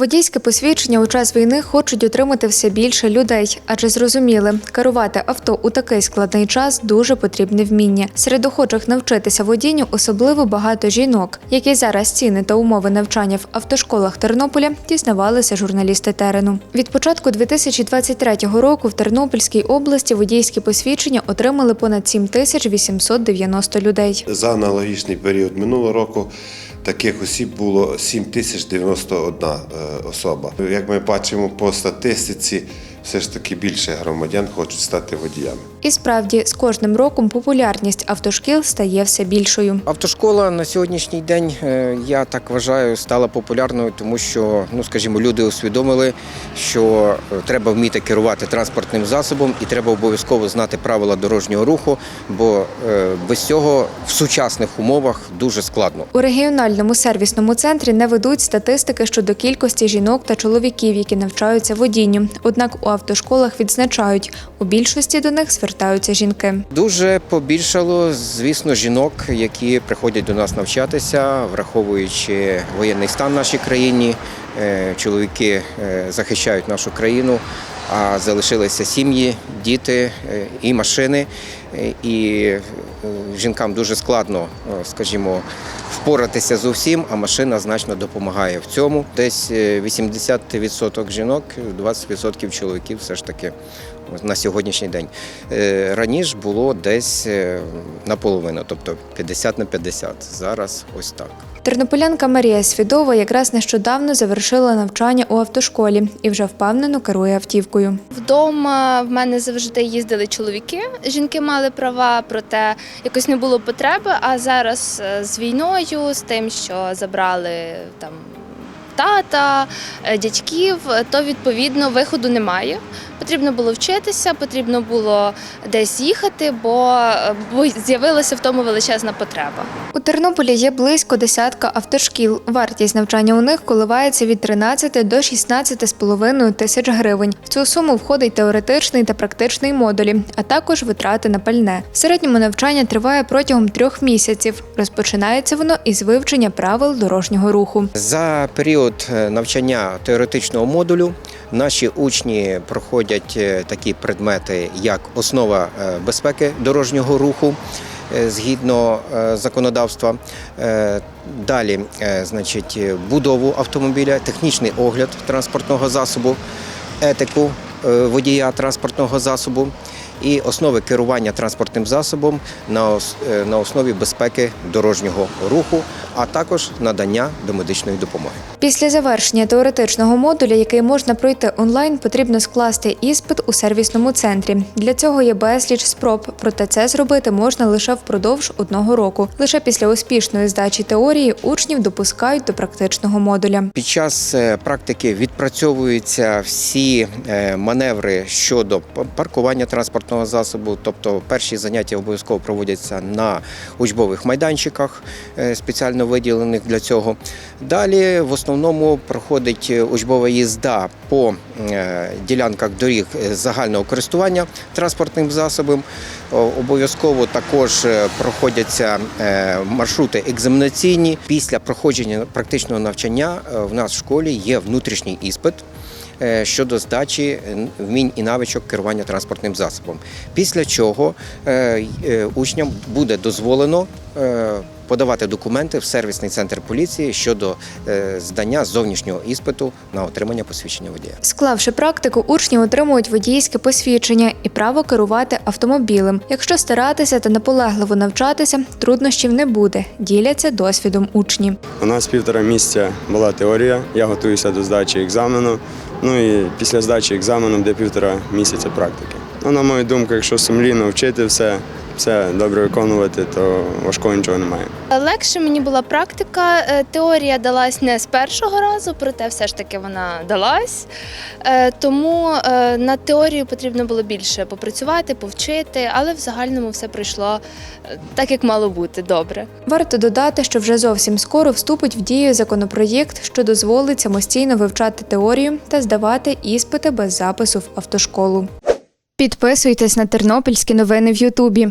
Водійське посвідчення у час війни хочуть отримати все більше людей, адже зрозуміли, керувати авто у такий складний час дуже потрібне вміння. Серед охочих навчитися водінню особливо багато жінок, які зараз ціни та умови навчання в автошколах Тернополя дізнавалися журналісти терену. Від початку 2023 року в Тернопільській області водійські посвідчення отримали понад 7890 людей. За аналогічний період минулого року таких осіб було 7091 е, особа. Як ми бачимо по статистиці, все ж таки більше громадян хочуть стати водіями. І справді, з кожним роком популярність автошкіл стає все більшою. Автошкола на сьогоднішній день, е, я так вважаю, стала популярною, тому що, ну скажімо, люди усвідомили, що е, треба вміти керувати транспортним засобом і треба обов'язково знати правила дорожнього руху, бо е, без цього в сучасних умовах дуже складно. У регіональному сервісному центрі не ведуть статистики щодо кількості жінок та чоловіків, які навчаються водінню. Однак у автошколах відзначають, у більшості до них звертаються жінки. Дуже побільшало, звісно, жінок, які приходять до нас навчатися, враховуючи воєнний стан в нашій країні. Е, Чоловіки е, захищають нашу країну, а залишилися сім'ї, діти е, і машини. І жінкам дуже складно, е, скажімо, впоратися з усім, а машина значно допомагає в цьому. Десь е, 80% жінок, 20% чоловіків все ж таки на сьогоднішній день. Е, Раніше було десь е, наполовину, тобто 50 на 50. Зараз ось так. Тернополянка Марія Свідова якраз нещодавно завершила навчання у автошколі і вже впевнено керує автівкою. Вдома в мене завжди їздили чоловіки. Жінки мали права, проте якось не було потреби. А зараз е, з війною, з тим, що забрали там тата, е, дядьків, е, то відповідно виходу немає. Потрібно було вчитися, потрібно було десь їхати, бо, з'явилася в тому величезна потреба. У Тернополі є близько десятка автошкіл. Вартість навчання у них коливається від 13 до 16,5 тисяч гривень. В цю суму входить теоретичний та практичний модулі, а також витрати на пальне. В середньому навчання триває протягом трьох місяців. Розпочинається воно із вивчення правил дорожнього руху. За період е, навчання теоретичного модулю наші учні проходять е, такі предмети, як основа е, безпеки дорожнього руху. е, Згідно законодавства, далі, значить, будову автомобіля, технічний огляд транспортного засобу, етику водія транспортного засобу і основи керування транспортним засобом на основі безпеки дорожнього руху, а також надання домедичної допомоги. Після завершення теоретичного модуля, який можна пройти онлайн, потрібно скласти іспит у сервісному центрі. Для цього є безліч спроб, проте це зробити можна лише впродовж одного року. Лише після успішної здачі теорії учнів допускають до практичного модуля. Під час е, практики відпрацьовуються всі е, маневри щодо паркування транспортного засобу, тобто перші заняття обов'язково проводяться на учбових майданчиках, е, спеціально виділених для цього. Далі в основному проходить е, учбова їзда по е, ділянках доріг е, загального користування транспортним засобом. Обов'язково також проходяться маршрути екзаменаційні. Після проходження практичного навчання в нас в школі є внутрішній іспит. Щодо здачі вмінь і навичок керування транспортним засобом, після чого учням буде дозволено подавати документи в сервісний центр поліції щодо е, здання зовнішнього іспиту на отримання посвідчення водія. Склавши практику, учні отримують водійське посвідчення і право керувати автомобілем. Якщо старатися та наполегливо навчатися, труднощів не буде. Діляться досвідом учні. У нас півтора місяця була теорія, я готуюся до здачі екзамену. Ну і після здачі екзамену буде півтора місяця практики. Ну, на мою думку, якщо сумлінно вчити все, все добре виконувати, то важкого нічого немає. Легше мені була практика. Е, Теорія далась не з першого разу, проте все ж таки вона далась. Е, Тому е, на теорію потрібно було більше попрацювати, повчити, але в загальному все пройшло так, як мало бути. Добре. Варто додати, що вже зовсім скоро вступить в дію законопроєкт, що дозволить самостійно вивчати теорію та здавати іспити без запису в автошколу. Підписуйтесь на тернопільські новини в Ютубі.